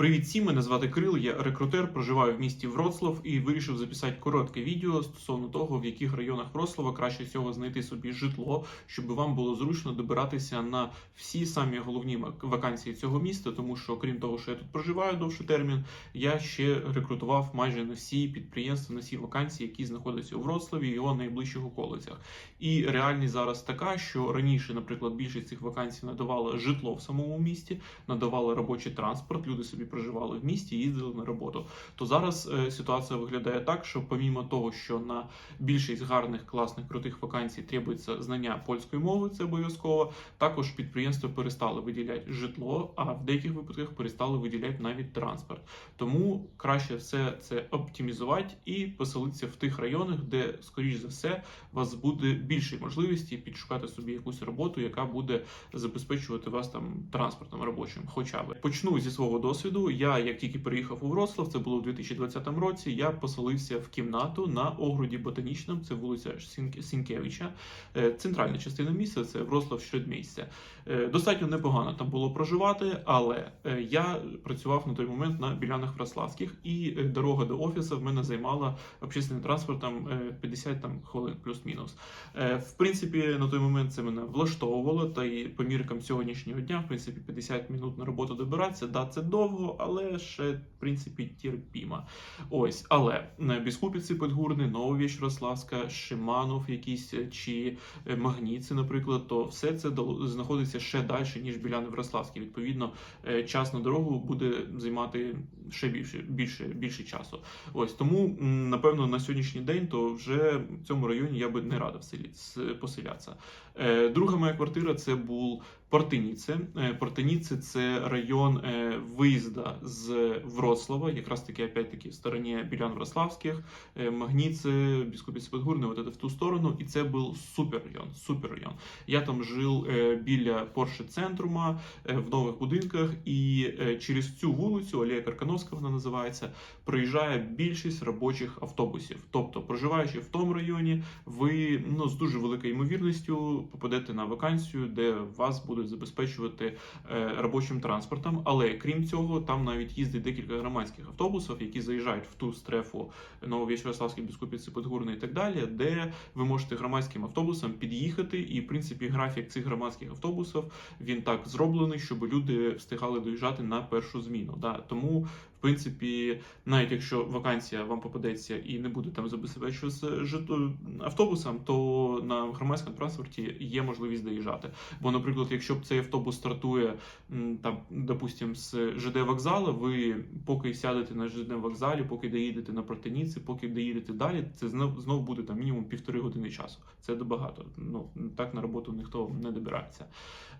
Привіт всім, мене звати Крил, я рекрутер, проживаю в місті Вроцлав і вирішив записати коротке відео стосовно того, в яких районах Вроцлава краще всього знайти собі житло, щоб вам було зручно добиратися на всі самі головні вакансії цього міста, тому що крім того, що я тут проживаю довший термін, я ще рекрутував майже на всі підприємства, на всі вакансії, які знаходяться у Вроцлаві і його найближчих околицях. І реальність зараз така, що раніше, наприклад, більшість цих вакансій надавала житло в самому місті, надавали робочий транспорт, люди собі проживали в місті, їздили на роботу. То зараз е, ситуація виглядає так, що помімо того, що на більшість гарних, класних, крутих вакансій требується знання польської мови, це обов'язково. Також підприємства перестали виділяти житло, а в деяких випадках перестали виділяти навіть транспорт. Тому краще все це оптимізувати і поселитися в тих районах, де, скоріш за все, вас буде більше можливості підшукати собі якусь роботу, яка буде забезпечувати вас там транспортом робочим. Хоча б почну зі свого досвіду. Я як тільки приїхав у Вроцлав, це було у 2020 році. Я поселився в кімнату на огороді ботанічному. Це вулиця Сінк- Сінкевича, Е, центральна частина міста. Це Вроцлав Щедмійстя. Е, Достатньо непогано там було проживати, але е, я працював на той момент на білянах Вроцлавських, і дорога до офісу в мене займала общественним транспортом е, 50 там хвилин плюс-мінус. В принципі, на той момент це мене влаштовувало, та і по міркам сьогоднішнього дня, в принципі, 50 минут на роботу добиратися. Да, це довго, але ще в принципі терпімо. Ось, але Біскупіці Подгурни, Нововіч Рославська, Шиманов, якісь е, чи е, Магніці, наприклад, то все це знаходиться ще далі, ніж Біляни Врославські. Відповідно, е, час на дорогу буде займати ще більше, більше, більше часу. Ось тому, напевно, на сьогоднішній день то вже в цьому районі я би не радив селі- поселятися. Е, Друга моя квартира це був Портиніце. Е, Портиніце це район е, виїзда з Вроцлава, якраз таки опять-таки в стороні Білян Врославських, Магніце, Біскупіць Подгурне, это в ту сторону. І це був супер район. Супер район. Я там жив біля Порше центрума в нових будинках, і через цю вулицю Олія Каркановська вона називається. Проїжджає більшість робочих автобусів. Тобто, проживаючи в тому районі, ви ну з дуже великою ймовірністю попадете на вакансію, де вас будуть забезпечувати е, робочим транспортом. Але крім цього, там навіть їздить декілька громадських автобусів, які заїжджають в ту стрефу Нововічвяславський, Біскупіці, Подгурний і так далі, де ви можете громадським автобусом під'їхати. І в принципі графік цих громадських автобусів він так зроблений, щоб люди встигали доїжджати на першу зміну. Да. Тому, принципі, навіть якщо вакансія вам попадеться і не буде там забезпечуватися автобусом, то на громадському транспорті є можливість доїжджати. Бо, наприклад, якщо цей автобус стартує там, допустим, з ЖД вокзалу, ви поки сядете на ЖД вокзалі, поки доїдете на Протиніці, поки доїдете далі, це знов, знов буде там мінімум півтори години часу. Це добагато. Ну так на роботу ніхто не добирається.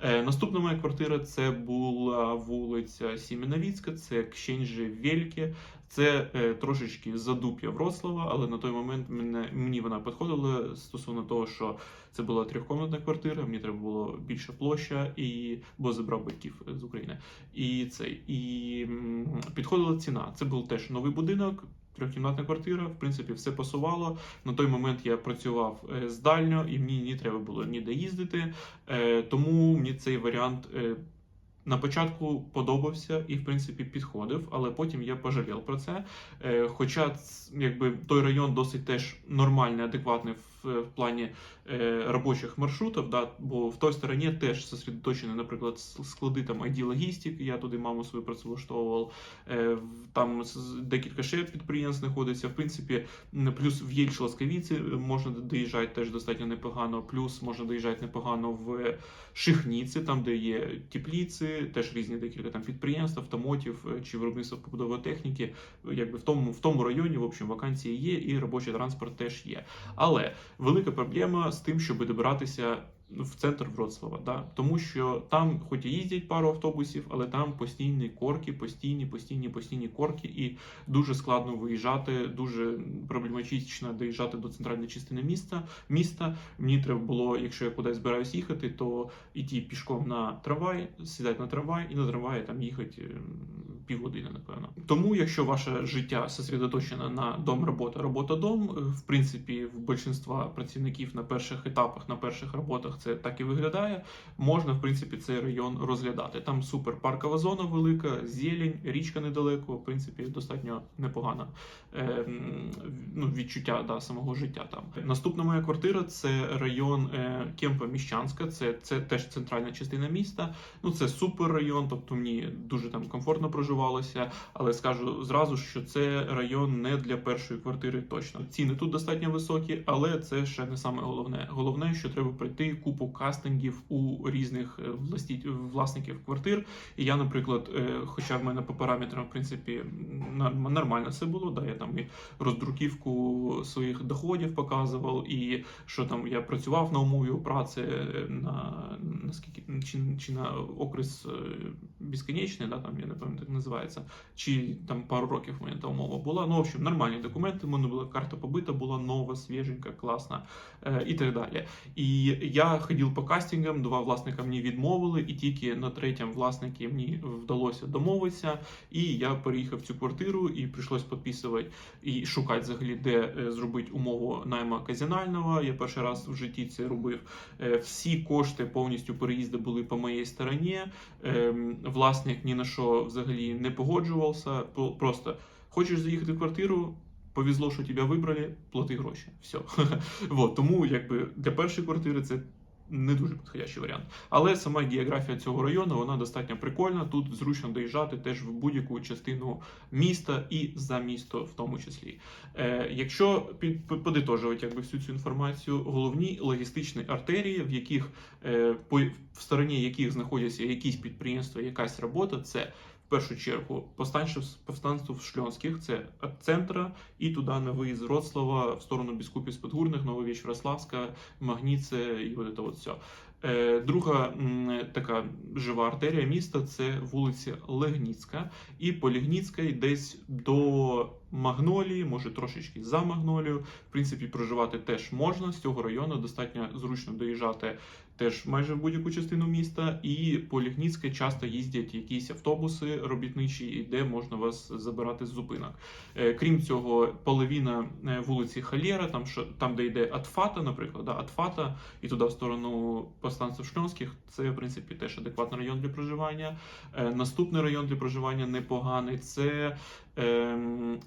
Е, наступна моя квартира це була вулиця Сіміновіцька, це Кщенжі Вельке. Це е, трошечки задуп'я Вроцлава, але на той момент мене, мені вона підходила стосовно того, що це була трьохкомнатна квартира, мені треба було більша площа, і бо забрав батьків з України. І це і підходила ціна. Це був теж новий будинок. Трьохкімнатна квартира, в принципі, все пасувало. На той момент я працював е, здально, і мені не треба було ніде їздити. Е, Тому мені цей варіант е, на початку подобався і, в принципі, підходив, але потім я пожалів про це. Е, Хоча якби той район досить теж нормальний, адекватний в, в плані е, робочих маршрутів, да, бо в той стороні теж сосредоточені, наприклад, склади там ID Logistic, я туди маму свою працевлаштовував. Е, Там декілька ще підприємств знаходиться. В принципі, плюс в Єльч Ласкавіці можна доїжджати теж достатньо непогано. Плюс можна доїжджати непогано в Шихніці, там де є тепліці, теж різні декілька там підприємств, автомотів е, чи виробництво побудової техніки. Якби в тому в тому районі, в общем, вакансії є, і робочий транспорт теж є. Але велика проблема з тим, щоб добиратися в центр Вроцлава, да? тому що там, хоч і їздять пару автобусів, але там постійні корки, постійні, постійні, постійні корки, і дуже складно виїжджати, дуже проблематично доїжджати до центральної частини міста. Міста мені треба було, якщо я кудись збираюсь їхати, то йти пішком на трамвай, сідати на трамвай і на трамваї там їхати е, півгодини, напевно. Тому, якщо ваше життя сосредоточено на дом, робота, робота, дом, е, в принципі, в більшинства працівників на перших етапах, на перших роботах відосах це так і виглядає. Можна, в принципі, цей район розглядати. Там супер паркова зона велика, зелень, річка недалеко. В принципі, достатньо непогана е, ну, відчуття да, самого життя там. Наступна моя квартира це район е, Кемпа Міщанська. Це, це теж центральна частина міста. Ну це супер район, тобто мені дуже там комфортно проживалося. Але скажу зразу, що це район не для першої квартири точно. Ціни тут достатньо високі, але це ще не саме головне. Головне, що треба пройти купу кастингів у різних е, власників квартир. І я, наприклад, е, хоча в мене по параметрам, в принципі, нормально все було. Да, я там і роздруківку своїх доходів показував, і що там я працював на умові праці е, на наскільки чи, чи на окрес безконечний, да, там я не пам'ятаю, як називається, чи там пару років в мене та умова була. Ну, в общем, нормальні документи. в мене була карта побита, була нова, свіженька, класна і так далі. І я ходив по кастингам, два власника мені відмовили, і тільки на третьому власнику мені вдалося домовитися. І я переїхав в цю квартиру і прийшлось підписувати і шукати взагалі, де е, зробити умову найма казінального. Я перший раз в житті це робив. Е, Всі кошти повністю переїзду були по моїй стороні. Ем, Власник ні на що взагалі не погоджувався. Просто хочеш заїхати в квартиру. Повезло, що тебе вибрали, плати гроші. Все. вот, тому якби для першої квартири це не дуже підходящий варіант. Але сама географія цього району вона достатньо прикольна. Тут зручно доїжджати теж в будь-яку частину міста і за місто, в тому числі. Е, якщо під, під- якби всю цю інформацію, головні логістичні артерії, в яких е, по в стороні яких знаходяться якісь підприємства, якась робота, це першу чергу повстанців Шльонських, це від центра і туди на виїзд Вроцлава в сторону Біскупів Подгурних, Нововіч Врославська, Магніце і от це от все. Друга така жива артерія міста це вулиця Легніцька. І по Легніцькій десь до Магнолії, може трошечки за Магнолію. В принципі, проживати теж можна. З цього району достатньо зручно доїжджати теж майже в будь-яку частину міста. І по Лігніцькій часто їздять якісь автобуси робітничі, де можна вас забирати з зупинок. Е, Крім цього, половина е, вулиці Халєра, там там, де йде Атфата, наприклад, да, Атфата, і туди в сторону повстанців Шльонських, це в принципі теж адекватний район для проживання. Е, Наступний район для проживання непоганий. Це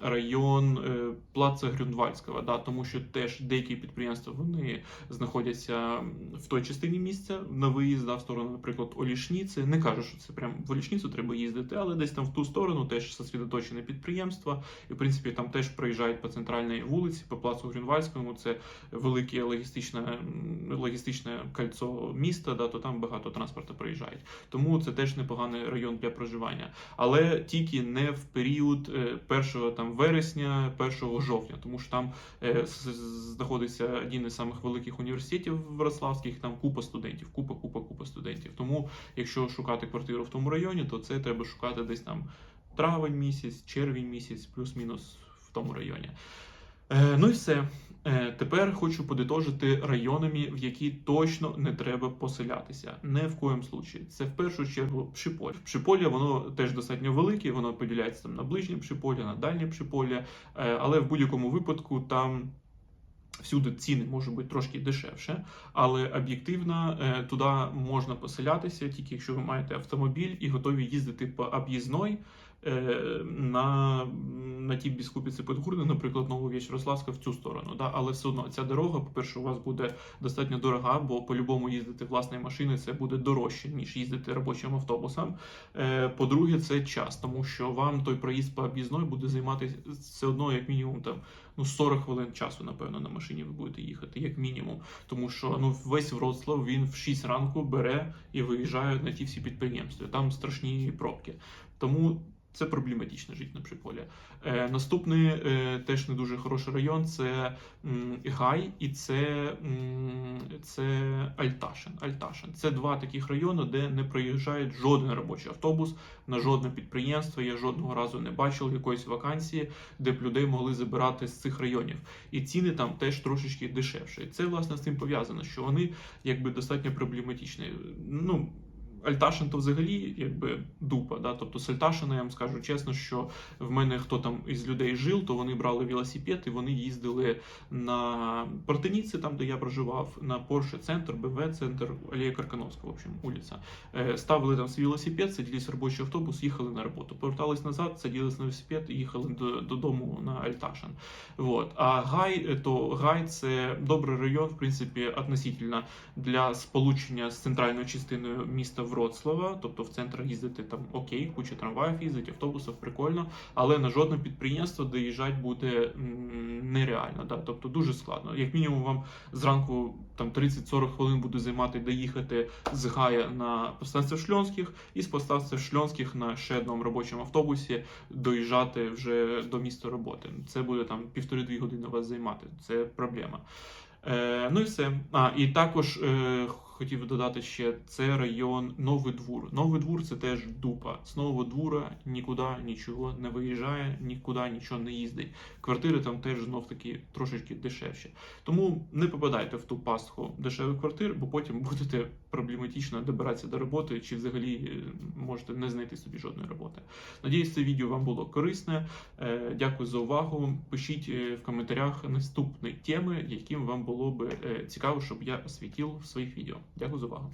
район е, Плаца Грюнвальського, да, тому що теж деякі підприємства вони знаходяться в той частині місця на виїзд да, в сторону, наприклад, Олішніці. Не кажу, що це прям в Олішніцю треба їздити, але десь там в ту сторону теж сосредоточене підприємства. І в принципі там теж проїжджають по центральній вулиці, по плацу Грюнвальському. Це велике логістичне, логістичне кольцо міста, да, то там багато транспорту проїжджають. Тому це теж непоганий район для проживання. Але тільки не в період е, 1 там, вересня, 1 жовтня, тому що там е, знаходиться один із самих великих університетів Вроцлавських, там купа студентів, купа, купа, купа студентів. Тому, якщо шукати квартиру в тому районі, то це треба шукати десь там травень місяць, червень місяць, плюс-мінус в тому районі. Е, ну і все. Е, Тепер хочу подитожити районами, в які точно не треба поселятися. Не в коєму случаї. Це в першу чергу Пшиполь. Пшиполя воно теж достатньо велике, воно поділяється там на ближнє Пшиполя, на дальнє Пшиполя, Е, але в будь-якому випадку там. Всюди ціни можуть бути трошки дешевше, але об'єктивно е, туди можна поселятися, тільки якщо ви маєте автомобіль і готові їздити по об'їзної е, на, на ті біскупіці Подгурни, наприклад, Нововіч Рославська в цю сторону. Да? Але все одно ця дорога, по-перше, у вас буде достатньо дорога, бо по-любому їздити власною машиною це буде дорожче, ніж їздити робочим автобусом. Е, По-друге, це час, тому що вам той проїзд по об'їзної буде займати все одно, як мінімум, там ну 40 хвилин часу, напевно, на машині ви будете їхати, як мінімум. Тому що ну весь Вроцлав він в 6 ранку бере і виїжджає на ті всі підприємства. Там страшні пробки. Тому це проблематично жити на Пшиполі. Е, наступний е, теж не дуже хороший район це м, Гай і це, м, це Альташин. Альташин. Це два таких райони, де не проїжджає жоден робочий автобус на жодне підприємство. Я жодного разу не бачив якоїсь вакансії, де б людей могли забирати з цих районів. І ціни там теж трошечки дешевші. Це власне з цим пов'язано, що вони якби достатньо проблематичні. Ну Альташин то взагалі якби дупа. Да? Тобто з Альташина, я вам скажу чесно, що в мене хто там із людей жив, то вони брали велосипед і вони їздили на Партеніці, там де я проживав, на Porsche центр, БВ центр, Алія Каркановська, в общем, вулиця. Е, Ставили там свій велосипед, садились в робочий автобус, їхали на роботу. Повертались назад, садились на велосипед і їхали додому на Альташин. Вот. А Гай, е, то Гай це добрий район, в принципі, относительно для сполучення з центральною частиною міста Вроцлава. Тобто в центр їздити там окей, куча трамваїв їздить, автобусів, прикольно, але на жодне підприємство доїжджати буде нереально. Да? Тобто дуже складно. Як мінімум, вам зранку там 30-40 хвилин буде займати доїхати з Гая на постанцію Шльонських і з постанції Шльонських на ще одному робочому автобусі доїжджати вже до міста роботи. Це буде там півтори-дві години вас займати. Це проблема. Е, ну і все. А, і також е, хотів додати ще це район Новий Двур. Новий Двур це теж дупа. З Нового Двура нікуди нічого не виїжджає, нікуди нічого не їздить. Квартири там теж знов таки трошечки дешевші. Тому не попадайте в ту пастку дешевих квартир, бо потім будете проблематично добиратися до роботи, чи взагалі е, можете не знайти собі жодної роботи. Надіюсь, це відео вам було корисне. Е, Дякую за увагу. Пишіть е, в коментарях наступні теми, яким вам було би цікаво, щоб я освітив в своїх відео. Дякую за увагу.